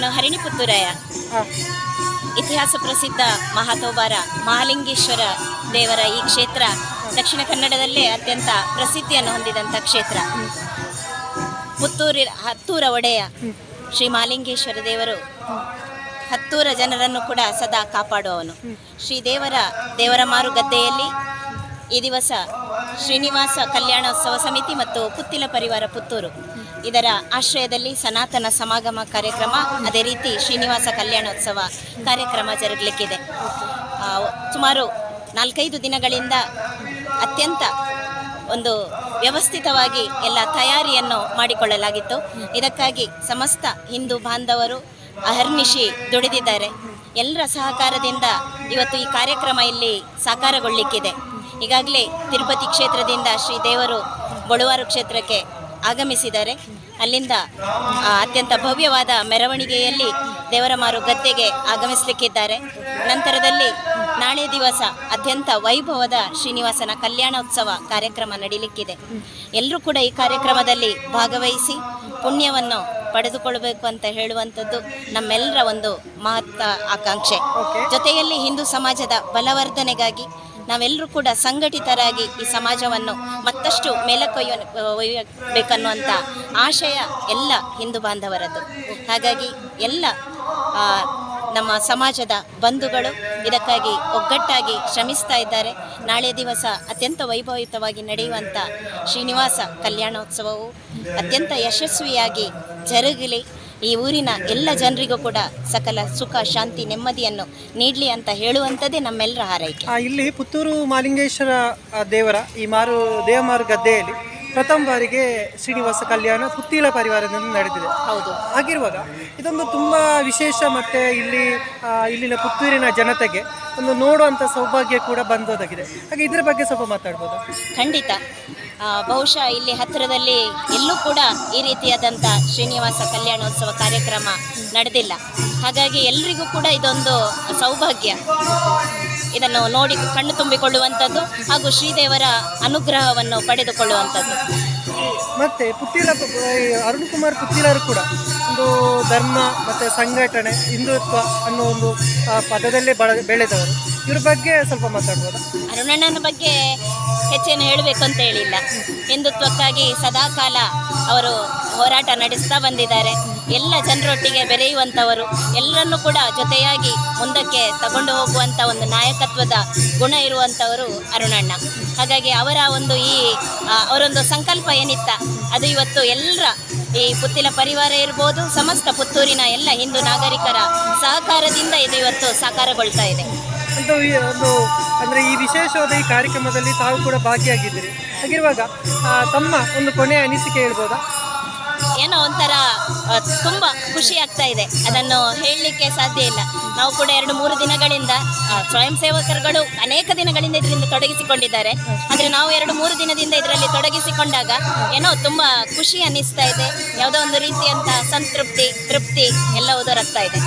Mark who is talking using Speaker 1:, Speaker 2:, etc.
Speaker 1: ನಾನು ಹರಿಣಿ ಪುತ್ತೂರಯ್ಯ. ಇತಿಹಾಸ ಪ್ರಸಿದ್ಧ ಮಹಾತೋಬಾರ ಮಹಾಲಿಂಗೇಶ್ವರ ದೇವರ ಈ ಕ್ಷೇತ್ರ ದಕ್ಷಿಣ ಕನ್ನಡದಲ್ಲೇ ಅತ್ಯಂತ ಪ್ರಸಿದ್ಧಿಯನ್ನು ಹೊಂದಿದಂಥ ಕ್ಷೇತ್ರ. ಪುತ್ತೂರಿ ಹತ್ತೂರ ಒಡೆಯ ಶ್ರೀ ಮಹಾಲಿಂಗೇಶ್ವರ ದೇವರು ಹತ್ತೂರ ಜನರನ್ನು ಕೂಡ ಸದಾ ಕಾಪಾಡುವವನು. ಶ್ರೀ ದೇವರ ದೇವರ ಮಾರುಗದ್ದೆಯಲ್ಲಿ ಈ ದಿವಸ ಶ್ರೀನಿವಾಸ ಕಲ್ಯಾಣೋತ್ಸವ ಸಮಿತಿ ಮತ್ತು ಪುತ್ತಿಲ ಪರಿವಾರ ಪುತ್ತೂರು. ಇದರ ಆಶ್ರಯದಲ್ಲಿ ಸನಾತನ ಸಮಾಗಮ ಕಾರ್ಯಕ್ರಮ, ಅದೇ ರೀತಿ ಶ್ರೀನಿವಾಸ ಕಲ್ಯಾಣೋತ್ಸವ ಕಾರ್ಯಕ್ರಮ ಜರುಗಲಿಕ್ಕಿದೆ. ಸುಮಾರು ನಾಲ್ಕೈದು ದಿನಗಳಿಂದ ಅತ್ಯಂತ ಒಂದು ವ್ಯವಸ್ಥಿತವಾಗಿ ಎಲ್ಲ ತಯಾರಿಯನ್ನು ಮಾಡಿಕೊಳ್ಳಲಾಗಿತ್ತು. ಇದಕ್ಕಾಗಿ ಸಮಸ್ತ ಹಿಂದೂ ಬಾಂಧವರು ಅಹರ್ನಿಶಿ ದುಡಿದಿದ್ದಾರೆ. ಎಲ್ಲರ ಸಹಕಾರದಿಂದ ಇವತ್ತು ಈ ಕಾರ್ಯಕ್ರಮ ಇಲ್ಲಿ ಸಾಕಾರಗೊಳ್ಳಿಕ್ಕಿದೆ. ಈಗಾಗಲೇ ತಿರುಪತಿ ಕ್ಷೇತ್ರದಿಂದ ಶ್ರೀ ದೇವರು ಬಳುವಾರು ಕ್ಷೇತ್ರಕ್ಕೆ ಆಗಮಿಸಿದ್ದಾರೆ. ಅಲ್ಲಿಂದ ಅತ್ಯಂತ ಭವ್ಯವಾದ ಮೆರವಣಿಗೆಯಲ್ಲಿ ದೇವರ ಮಾರು ಗದ್ದೆಗೆ ಆಗಮಿಸಲಿಕ್ಕಿದ್ದಾರೆ. ನಂತರದಲ್ಲಿ ನಾಳೆ ದಿವಸ ಅತ್ಯಂತ ವೈಭವದ ಶ್ರೀನಿವಾಸನ ಕಲ್ಯಾಣೋತ್ಸವ ಕಾರ್ಯಕ್ರಮ ನಡೀಲಿಕ್ಕಿದೆ. ಎಲ್ಲರೂ ಕೂಡ ಈ ಕಾರ್ಯಕ್ರಮದಲ್ಲಿ ಭಾಗವಹಿಸಿ ಪುಣ್ಯವನ್ನು ಪಡೆದುಕೊಳ್ಳಬೇಕು ಅಂತ ಹೇಳುವಂಥದ್ದು ನಮ್ಮೆಲ್ಲರ ಒಂದು ಮಹತ್ವ ಆಕಾಂಕ್ಷೆ. ಜೊತೆಯಲ್ಲಿ ಹಿಂದೂ ಸಮಾಜದ ಬಲವರ್ಧನೆಗಾಗಿ ನಾವೆಲ್ಲರೂ ಕೂಡ ಸಂಘಟಿತರಾಗಿ ಈ ಸಮಾಜವನ್ನು ಮತ್ತಷ್ಟು ಮೇಲಕ್ಕೊಯ್ಯ, ಒಯ್ಯಬೇಕನ್ನುವಂಥ ಆಶಯ ಎಲ್ಲ ಹಿಂದೂ ಬಾಂಧವರದ್ದು. ಹಾಗಾಗಿ ಎಲ್ಲ ನಮ್ಮ ಸಮಾಜದ ಬಂಧುಗಳು ಇದಕ್ಕಾಗಿ ಒಗ್ಗಟ್ಟಾಗಿ ಶ್ರಮಿಸ್ತಾ ಇದ್ದಾರೆ. ನಾಳೆ ದಿವಸ ಅತ್ಯಂತ ವೈಭವಯುತವಾಗಿ ನಡೆಯುವಂಥ ಶ್ರೀನಿವಾಸ ಕಲ್ಯಾಣೋತ್ಸವವು ಅತ್ಯಂತ ಯಶಸ್ವಿಯಾಗಿ ಜರುಗಲಿ. ಈ ಊರಿನ ಎಲ್ಲ ಜನರಿಗೂ ಕೂಡ ಸಕಲ ಸುಖ, ಶಾಂತಿ, ನೆಮ್ಮದಿಯನ್ನು ನೀಡಲಿ ಅಂತ ಹೇಳುವಂಥದ್ದೇ ನಮ್ಮೆಲ್ಲರ ಹಾರೈಕೆ.
Speaker 2: ಇಲ್ಲಿ ಪುತ್ತೂರು ಮಾಲಿಂಗೇಶ್ವರ ದೇವರ, ಈ ಮಾರು ದೇವಮಾರು ಗದ್ದೆಯಲ್ಲಿ ಪ್ರಥಮ ಬಾರಿಗೆ ಶ್ರೀನಿವಾಸ ಕಲ್ಯಾಣ ಪುತ್ತಿಲ ಪರಿವಾರದಿಂದ ನಡೆದಿದೆ.
Speaker 1: ಹೌದು.
Speaker 2: ಹಾಗಿರುವಾಗ ಇದೊಂದು ತುಂಬ ವಿಶೇಷ ಮತ್ತು ಇಲ್ಲಿ ಆ, ಇಲ್ಲಿನ ಪುತ್ತೂರಿನ ಜನತೆಗೆ ಒಂದು ನೋಡುವಂಥ ಸೌಭಾಗ್ಯ ಕೂಡ ಬಂದೋದಾಗಿದೆ. ಹಾಗೆ ಇದರ ಬಗ್ಗೆ ಸ್ವಲ್ಪ ಮಾತಾಡ್ಬೋದು?
Speaker 1: ಖಂಡಿತ. ಆ, ಬಹುಶಃ ಇಲ್ಲಿ ಹತ್ತಿರದಲ್ಲಿ ಎಲ್ಲೂ ಕೂಡ ಈ ರೀತಿಯಾದಂಥ ಶ್ರೀನಿವಾಸ ಕಲ್ಯಾಣೋತ್ಸವ ಕಾರ್ಯಕ್ರಮ ನಡೆದಿಲ್ಲ. ಹಾಗಾಗಿ ಎಲ್ರಿಗೂ ಕೂಡ ಇದೊಂದು ಸೌಭಾಗ್ಯ. ಇದನ್ನು ನೋಡಿ ಕಣ್ಣು ತುಂಬಿಕೊಳ್ಳುವಂಥದ್ದು ಹಾಗೂ ಶ್ರೀದೇವರ ಅನುಗ್ರಹವನ್ನು ಪಡೆದುಕೊಳ್ಳುವಂಥದ್ದು.
Speaker 2: ಮತ್ತೆ ಪುತ್ತಿಲ ಅರುಣ್ ಕುಮಾರ್ ಪುತ್ತಿಲರು ಕೂಡ ಒಂದು ಧರ್ಮ ಮತ್ತು ಸಂಘಟನೆ ಹಿಂದುತ್ವ ಅನ್ನೋ ಒಂದು ಪದದಲ್ಲೇ ಬಳ ಬೆಳೆದವರು. ಇವ್ರ ಬಗ್ಗೆ ಸ್ವಲ್ಪ ಮಾತಾಡ್ಬೋದು?
Speaker 1: ಅರುಣಣ್ಣನ ಬಗ್ಗೆ ಹೆಚ್ಚೇನು ಹೇಳಬೇಕು ಅಂತ ಹೇಳಿಲ್ಲ. ಹಿಂದುತ್ವಕ್ಕಾಗಿ ಸದಾಕಾಲ ಅವರು ಹೋರಾಟ ನಡೆಸ್ತಾ ಬಂದಿದ್ದಾರೆ. ಎಲ್ಲ ಜನರೊಟ್ಟಿಗೆ ಬೆರೆಯುವಂಥವರು ಎಲ್ಲರನ್ನೂ ಕೂಡ ಜೊತೆಯಾಗಿ ಮುಂದಕ್ಕೆ ತಗೊಂಡು ಹೋಗುವಂಥ ಒಂದು ನಾಯಕತ್ವದ ಗುಣ ಇರುವಂಥವರು ಅರುಣಣ್ಣ. ಹಾಗಾಗಿ ಅವರ ಒಂದು ಈ ಅವರೊಂದು ಸಂಕಲ್ಪ ಏನಿತ್ತ, ಅದು ಇವತ್ತು ಎಲ್ಲರ ಈ ಪುತ್ತಿಲ ಪರಿವಾರ ಇರ್ಬೋದು, ಸಮಸ್ತ ಪುತ್ತೂರಿನ ಎಲ್ಲ ಹಿಂದೂ ನಾಗರಿಕರ ಸಹಕಾರದಿಂದ ಇದು ಇವತ್ತು ಸಾಕಾರಗೊಳ್ತಾ ಇದೆ.
Speaker 2: ಒಂದು, ಅಂದರೆ ಈ ವಿಶೇಷವಾದ ಈ ಕಾರ್ಯಕ್ರಮದಲ್ಲಿ ತಾವು ಕೂಡ ಭಾಗಿಯಾಗಿದ್ದೀರಿ. ಹಾಗಿರುವಾಗ ತಮ್ಮ ಒಂದು ಕೊನೆಯ ಅನಿಸಿಕೆ ಹೇಳ್ಬೋದಾ?
Speaker 1: ಏನೋ ಒಂಥರ ತುಂಬ ಖುಷಿ ಆಗ್ತಾ ಇದೆ. ಅದನ್ನು ಹೇಳಲಿಕ್ಕೆ ಸಾಧ್ಯ ಇಲ್ಲ. ನಾವು ಕೂಡ ಎರಡು ಮೂರು ದಿನಗಳಿಂದ ಸ್ವಯಂ ಸೇವಕರುಗಳು ಅನೇಕ ದಿನಗಳಿಂದ ಇದರಿಂದ ತೊಡಗಿಸಿಕೊಂಡಿದ್ದಾರೆ. ಆದರೆ ನಾವು ಎರಡು ಮೂರು ದಿನದಿಂದ ಇದರಲ್ಲಿ ತೊಡಗಿಸಿಕೊಂಡಾಗ ಏನೋ ತುಂಬ ಖುಷಿ ಅನ್ನಿಸ್ತಾ ಇದೆ. ಯಾವುದೋ ಒಂದು ರೀತಿಯಂಥ ಸಂತೃಪ್ತಿ, ತೃಪ್ತಿ ಎಲ್ಲವೂ ದೊರಕ್ತಾ ಇದೆ.